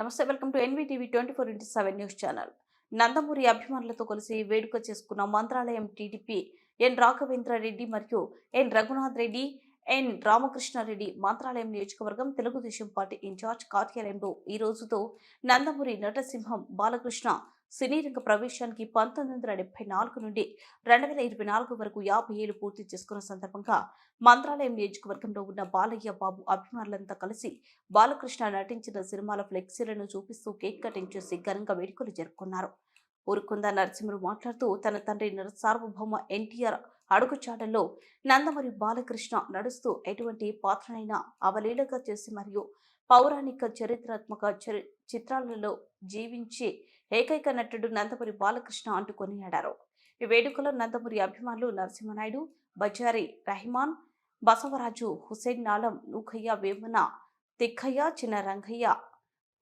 నమస్తే welcome to NVTV twenty four into seven news channel. Nandamuri అభిమానులతో కలిసి వేడుక చేసుకున్న మంత్రాలయం టీడీపీ ఎన్ రాఘవేంద్ర రెడ్డి మరియు ఎన్ రఘునాథ్ రెడ్డి ఎన్ రామకృష్ణారెడ్డి మంత్రాలయం నియోజకవర్గం తెలుగుదేశం పార్టీ ఇన్ఛార్జ్ కార్యాలయంలో ఈ రోజుతో నందమూరి నటసింహం బాలకృష్ణ సినీ రంగ ప్రవేశానికి పంతొమ్మిది వందల డెబ్బై నాలుగు నుండి రెండు వేల ఇరవై నాలుగు వరకు యాభై ఏళ్ళు పూర్తి చేసుకున్న సందర్భంగా మంత్రాలయం నియోజకవర్గంలో ఉన్న బాలయ్య బాబు అభిమానులంతా కలిసి బాలకృష్ణ నటించిన సినిమాల ఫ్లెక్సీలను చూపిస్తూ కేక్ కటింగ్ చేసి ఘనంగా వేడుకలు జరుపుకున్నారు. ఊరుకుంద నరసింహుడు మాట్లాడుతూ తన తండ్రి సార్వభౌమ ఎన్టీఆర్ అడుగుచాడల్లో నందమరి బాలకృష్ణ నడుస్తూ ఎటువంటి పాత్రనైనా అవలీలగా చేసి మరియు పౌరాణిక చరిత్రాత్మక చరి చిత్రాలలో జీవించే ఏకైక నటుడు నందమూరి బాలకృష్ణ అంటూ కొనియాడారు ఈ వేడుకలో నందమూరి అభిమానులు నరసింహనాయుడు బజారి రహిమాన్ బసవరాజు హుసేన్ నాలం నూకయ్య వేమన తిక్కయ్య చిన్న రంగయ్య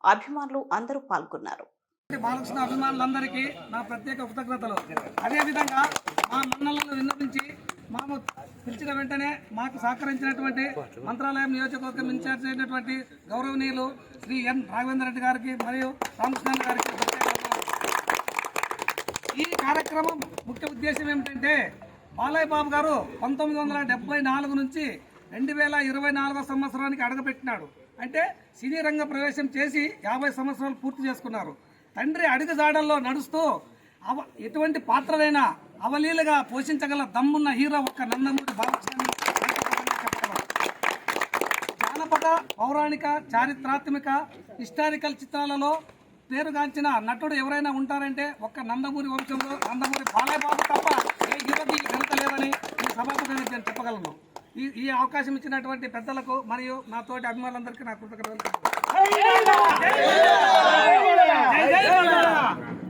అభిమానులు అందరూ పాల్గొన్నారు. బాలకృష్ణ అభిమానులందరికీ నా ప్రత్యేక కృతజ్ఞతలు. అదేవిధంగా మా మన్నలను విన్నపించి మాము పిలిచిన వెంటనే మాకు సహకరించినటువంటి మంత్రాలయం నియోజకవర్గం ఇన్ఛార్జ్ అయినటువంటి గౌరవనీయులు శ్రీ ఎన్ రాఘవేంద్ర రెడ్డి గారికి మరియు రామకృష్ణ గారికి ఈ కార్యక్రమం ముఖ్య ఉద్దేశం ఏమిటంటే బాలయ్య బాబు గారు పంతొమ్మిది వందల నాలుగు నుంచి రెండు వేల ఇరవై నాలుగో సంవత్సరానికి అడగపెట్టినాడు. అంటే సినీ రంగ ప్రవేశం చేసి యాభై సంవత్సరాలు పూర్తి చేసుకున్నారు. తండ్రి అడుగుజాడల్లో నడుస్తూ అవ ఎటువంటి పాత్రలైనా అవలీలగా పోషించగల దమ్మున్న హీరో ఒక్క నందమూరి బాలకృష్ణ జానపద పౌరాణిక చారిత్రాత్మక హిస్టారికల్ చిత్రాలలో పేరుగాంచిన నటుడు ఎవరైనా ఉంటారంటే ఒక్క నందమూరి వంశంలో నందమూరి బాలయ్యబాబు తప్ప ఏ హీరోకి ఈ ఘనత లేదని ఈ సభాపతి నేను చెప్పగలను. ఈ ఈ అవకాశం ఇచ్చినటువంటి పెద్దలకు మరియు నా తోటి అభిమానులందరికీ నా కృతజ్ఞతలు